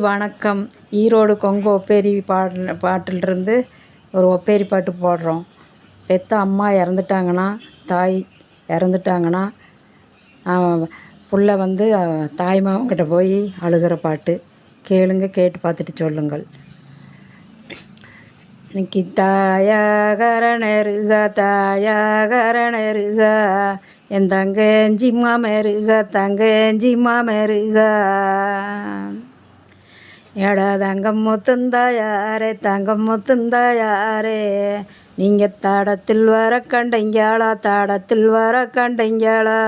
வணக்கம். ஈரோடு கொங்கு ஒப்பேரி பாட் பாட்டிலிருந்து ஒரு ஒப்பேரி பாட்டு போடுறோம். பெத்த அம்மா இறந்துட்டாங்கன்னா தாய் இறந்துட்டாங்கன்னா புள்ள வந்து தாய் மாவங்கிட்ட போய் அழுகிற பாட்டு. கேளுங்க கேட்டு பார்த்துட்டு சொல்லுங்கள். இன்னைக்கு தாயாகர நெருக தாயாகர நெருக என் தங்கஞ்சிம்மா மெருக தங்கஞ்சிம்மா மெருக எடா தங்கம் முத்துந்தாயாரே தங்கம் முத்துந்தாயாரே நீங்கள் தாடத்தில் வர கண்டைங்காளா தாடத்தில் வர கண்டைங்காளா.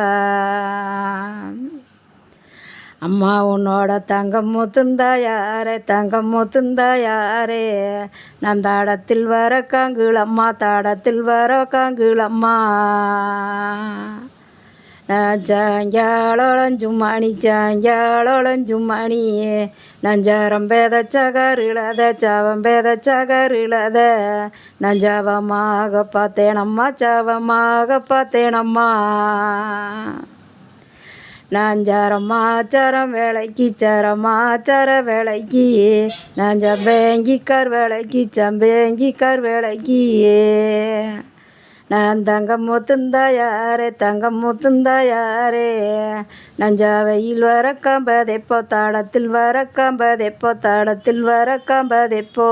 அம்மா உன்னோட தங்கம் முத்துந்தாயாரே தங்கம் முத்துந்தாயாரே நான் தாடத்தில் வர காங்குளம்மா தாடத்தில் வர காங்குளம்மா சாயங்காலோளஞ்சும்மணி சாயங்காலோளஞ்சும்மணி நஞ்சாரம் பேதச்சகருளத சாவம் பேதச்சகருளத நஞ்சாவமாக பார்த்தேனம்மா சாவமாக பார்த்தேனம்மா. நாஞ்சாரமாச்சாரம் வேலைக்கு சரமாச்சார வேலைக்கு நான் சம்பேங்கிக்கார் வேலைக்கு சம்பேங்கிக்கார் வேலைக்கு நான் தங்கம் முத்துந்தாயாரே தங்கம் முத்துந்தாயாரே நஞ்சா வெயில் வர காம்பதெப்போ தாடத்தில் வர காம்பதெப்போ தாடத்தில் வர காம்பதெப்போ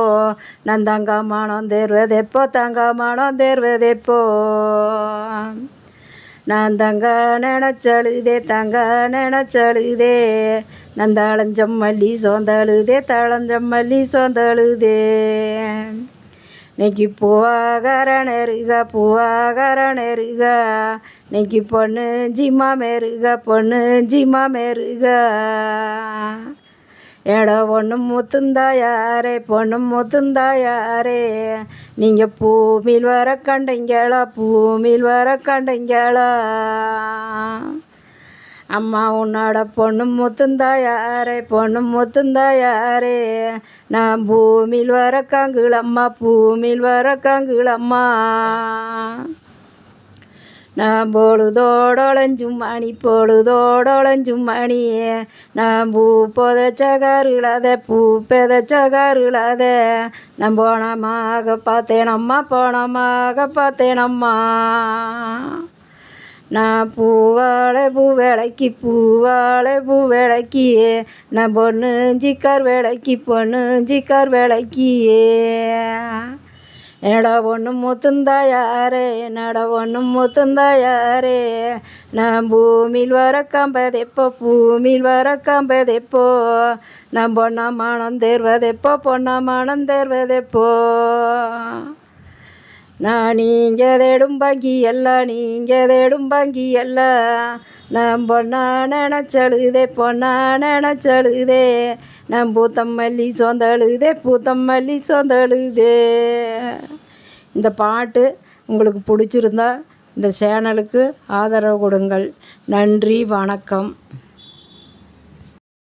நான் தங்கமானம் தேர்வதெப்போ தங்கமானம் தேர்வதெப்போ. நான் தங்க நினச்சழுதே தங்க நினச்சழுதே. நான் தாளஞ்சம் மல்லி சோந்தழுதே தாளஞ்சம் மல்லி சோந்தழுதே. நீக்கி பூவாகர நெருக பூவாகர நெருக நீக்கி பொண்ணு ஜிம்மா மெருக பொண்ணு ஜிம்மா மெருக ஏடோ ஒன்றும் முத்துந்தா யாரே பொண்ணு முத்துந்தா யாரே. நீங்கள் பூமியில் வர கண்டைங்களா பூமியில் வர கண்டைங்களா? அம்மா உன்னோட பொண்ணு முத்துந்தாயாரே பொண்ணு முத்துந்தாயாரே. நான் பூமியில் வர காங்குளம்மா பூமியில் வர காங்குளம்மா நான் பொழுதோடொழஞ்சும் மணி பொழுதோடொழஞ்சும் மணியே நான் பூ புதைச்சகருளாத பூ பெதைச்சகருளாத நான் போனமாக பார்த்தேனம்மா போனமாக பார்த்தேனம்மா நான் பூவாழை பூ வேலைக்கு பூவாழை பூ வேலைக்கு நான் பொண்ணு ஜிக்கார் விளக்கி பொண்ணு ஜிக்கார் விளக்கியே என்னடா ஒன்று முத்துந்தா யாரே? என்னடா ஒன்று முத்துந்தா யாரே? நான் பூமியில் வர காம்பதெப்போ பூமியில் வர காம்பதெப்போ நான் பொண்ணா மானம் தேர்வதெப்போ பொண்ணா மானம் தேர்வதெப்போ நான் நீங்க தேடும் பங்கி எல்லாம் நீங்கள் தேடும் பங்கி எல்லாம் நான் பொண்ணா நினச்சழுதே பொண்ணா நினச்சழுதே. நான் பூத்தம்மல்லி சொந்தழுதே பூத்தம்மல்லி சொந்தழுதே. இந்த பாட்டு உங்களுக்கு பிடிச்சிருந்தா இந்த சேனலுக்கு ஆதரவு கொடுங்கள். நன்றி வணக்கம்.